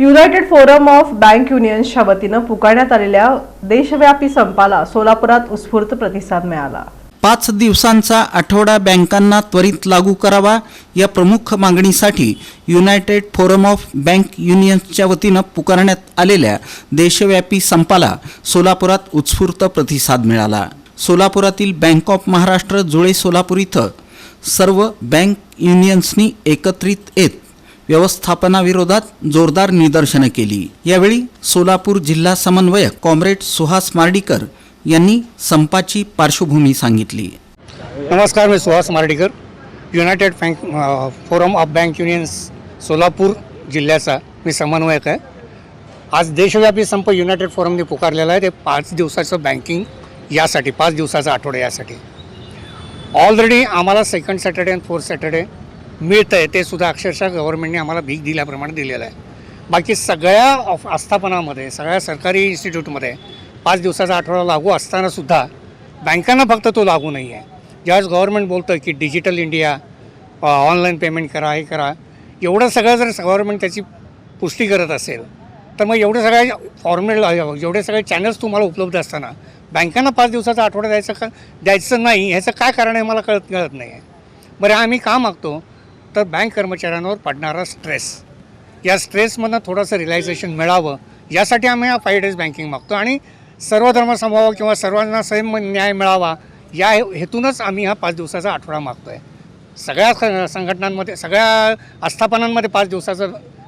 United forum of bank युनियन्सच्या वतीनं पुकारण्यात आलेल्या देशव्यापी संपाला सोलापुरात उत्स्फूर्त प्रतिसाद मिळाला. पाच दिवसांचा आठवडा बँकांना त्वरित लागू करावा या प्रमुख मागणीसाठी युनायटेड फोरम ऑफ बँक युनियन्सच्या वतीनं पुकारण्यात आलेल्या देशव्यापी संपाला सोलापुरात उत्स्फूर्त प्रतिसाद मिळाला. सोलापुरातील बँक ऑफ महाराष्ट्र जुळे सोलापूर इथं सर्व बँक युनियन्सनी एकत्रित येत व्यवस्थापनाविरोधात जोरदार निदर्शनं केली. यावेळी सोलापूर जिल्हा समन्वयक कॉम्रेड सुहास मार्डीकर यांनी संपाची पार्श्वभूमी सांगितली. नमस्कार मी Suhas Mardikar. United Bank Forum of Bank Unions Solapur जिल्ह्याचा मी समन्वयक आहे. आज देशव्यापी संप युनायटेड फोरमने पुकारलेला आहे. ते पाच दिवसाचं बँकिंग यासाठी पाच दिवसाचा आठवडा यासाठी. ऑलरेडी आम्हाला सेकंड सॅटर्डे आणि फोर्थ सॅटर्डे मिळतं आहे ते सुद्धा अक्षरशः गव्हर्नमेंटने आम्हाला भीक दिल्याप्रमाणे दिलेलं आहे. बाकी सगळ्या ऑफ आस्थापनामध्ये सगळ्या सरकारी इन्स्टिट्यूटमध्ये पाच दिवसाचा आठवडा लागू असतानासुद्धा बँकांना फक्त तो लागू नाही आहे. ज्यावेळेस गव्हर्नमेंट बोलतं की डिजिटल इंडिया ऑनलाईन पेमेंट करा हे करा एवढं सगळं जर गव्हर्नमेंट त्याची पुष्टी करत असेल तर मग एवढे सगळे फॉर्मेट जेवढे सगळे चॅनल्स तुम्हाला उपलब्ध असताना बँकांना पाच दिवसाचा आठवडा द्यायचं का द्यायचं नाही ह्याचं काय कारण आहे मला कळत कळत नाही आहे बरं आम्ही का मागतो? तर बँक कर्मचाऱ्यांवर पडणारा स्ट्रेस या स्ट्रेसमधनं थोडंसं रिलायझेशन मिळावं यासाठी आम्ही हा फाईव्ह डेज बँकिंग मागतो. आणि सर्व धर्म किंवा सर्वांना सैम न्याय मिळावा या हे- हेतूनच आम्ही हा पाच दिवसाचा आठवडा मागतो आहे सगळ्या संघटनांमध्ये सगळ्या आस्थापनांमध्ये पाच दिवसाचा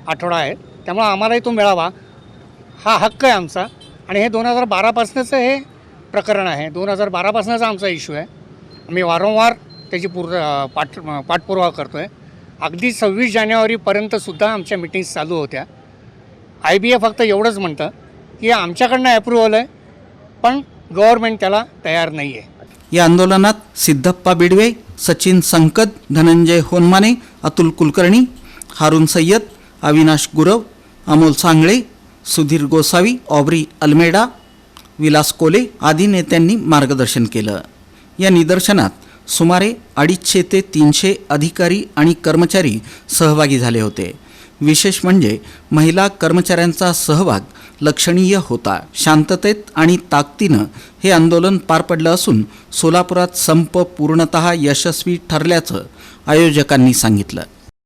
आठवडा आहे. त्यामुळं आम्हालाही तो मिळावा. हा हक्क आहे आमचा. आणि हे दोन हजार बारापासूनचं हे प्रकरण आहे. दोन हजार बारापासूनचा आमचा इश्यू आहे. आम्ही वारंवार त्याची पूर्व पाठ पाठपुरावा करतो आहे अगदी सव्वीस जानेवारीपर्यंतसुद्धा आमच्या मिटिंग्स चालू होत्या. आय बी ए फक्त एवढंच म्हणतं की आमच्याकडनं ॲप्रुव्हल आहे पण गव्हर्मेंट त्याला तयार नाही आहे या आंदोलनात सिद्धप्पा बिडवे सचिन संकद धनंजय होनमाने अतुल कुलकर्णी हारून सय्यद अविनाश गुरव अमोल सांगळे सुधीर गोसावी ऑब्री अल्मेडा विलास कोले आदी नेत्यांनी मार्गदर्शन केलं. या निदर्शनात सुमारे अडीचशे ते तीनशे अधिकारी आणि कर्मचारी सहभागी झाले होते. विशेष म्हणजे महिला कर्मचाऱ्यांचा सहभाग लक्षणीय होता. शांततेत आणि ताकदीनं हे आंदोलन पार पडलं असून सोलापुरात संप पूर्णतः यशस्वी ठरल्याचं आयोजकांनी सांगितलं.